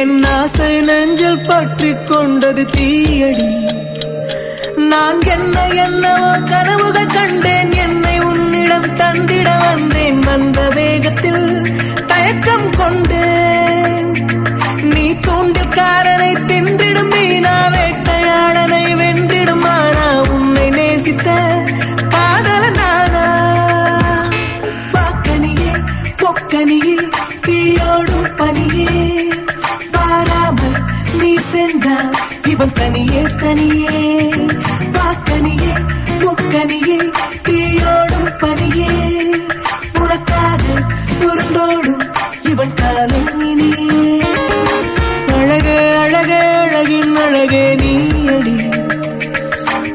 என் ஆசை நெஞ்சில் பற்றி கொண்டது தீயடி. நான் என்ன என்னவோ கனவுகள் கண்டேன் என்னை உன்னிடம் தந்திட வந்தேன். வந்த வேகத்தில் தயக்க இவன் தனியே தனியே. பாக்கனியே பொக்கனியே தீயோடும் பனியே உனக்காக உருண்டோடும் இவன் காலம் இனியே. அழகே அழகே அழகின் அழகே நீயடி.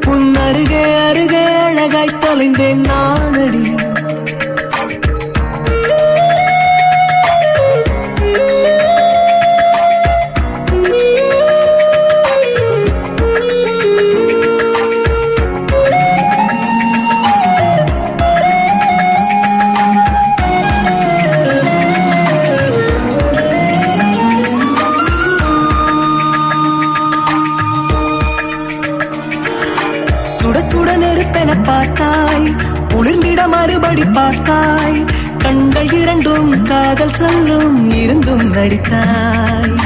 உன் அருகே அருகே அழகாய் தொலைந்தேன் நானடி. சுட சுட பார்த்தாய். குளிர்ந்திட மறுபடி பார்த்தாய். கண்கள் இரண்டும் காதல் சொல்லும் இருந்தும் நடித்தாய்.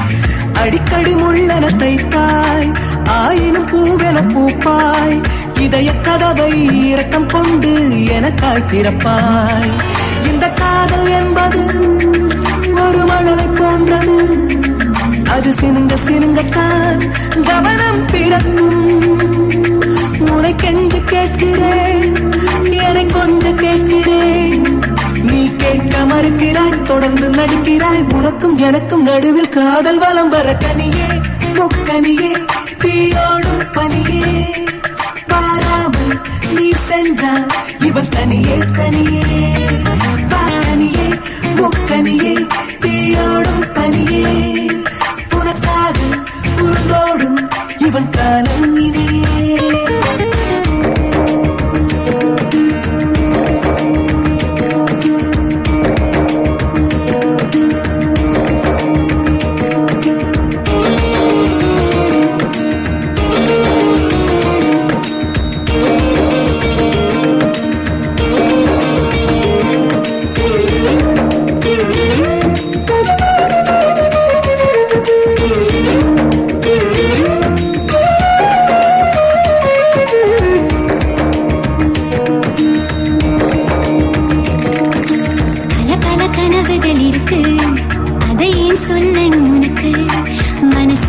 அடிக்கடி முள்ளென தைத்தாய். ஆயினும் பூவென பூப்பாய். இதய கதவை இரக்கம் கொண்டு எனக்காய் திறப்பாய். இந்த காதல் என்பது ஒரு மழலை போன்றது. அது சினுங்க சினுங்கத்தான் கவனம் பிறக்கும். உனை கெஞ்சு கேட்கிறேன் என்னை கொஞ்சம் கேட்கிறேன். நீ கேட்க மறுக்கிறாய் தொடர்ந்து நடிக்கிறாய் உனக்கும் எனக்கும் நடுவில் காதல் வலம் வர கனியே நொக்கனியே தீயோடும் பனியே. பாராமல் நீ சென்றால் இவன் தனியே தனியே.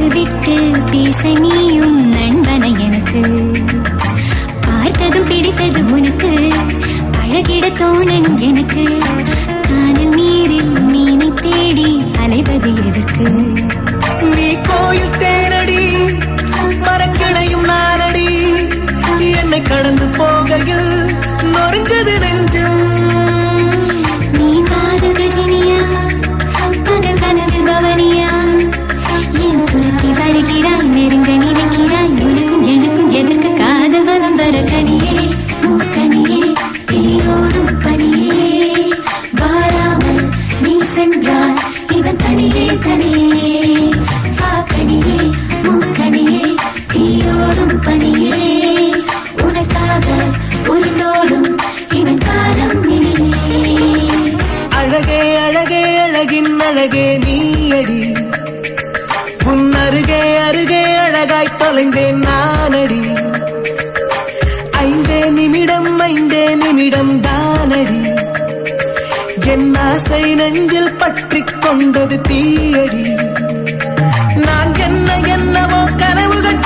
விட்டு பேச நீயும் நண்பனை எனக்கு. பார்த்ததும் பிடித்தது உனக்கு. பழகிட தோணனும் எனக்கு. காதல் நீரில் மீனை தேடி அலைவது எதற்கு? நீ கோயில் தேடி தீயோடும் பணியே. உனக்காக உருண்டோடும் இவன் காலம் அழகே அழகே அழகின் அழகே நீயடி. உன் அருகே அருகே அழகாய் தொலைந்தேன் நானடி. ஐந்தே நிமிடம் ஐந்தே நிமிடம் தானடி. என் ஆசை நெஞ்சில் பற்றி கொண்டது தீயடி. நான் என்ன என்னவோ கனவுகள்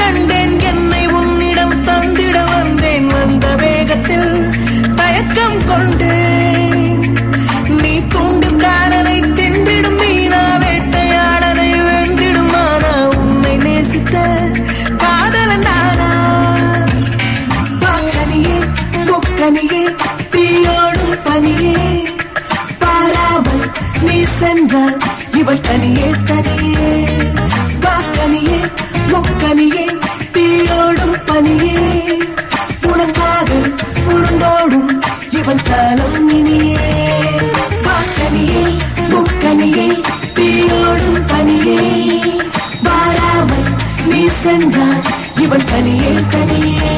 தப்பியோடும் பனியே பாராமல் நீ சென்றால் இவள் தனியே தனியே. வாக்கனியே முக்கனியே தீயோடும் பனியே உனக்காக உருண்டோடும் இவன் காலம் இனியே. வாக்கனியே முக்கனியே தீயோடும் பனியே பாராமல் நீ சென்றால் இவன் தனியே தனியே.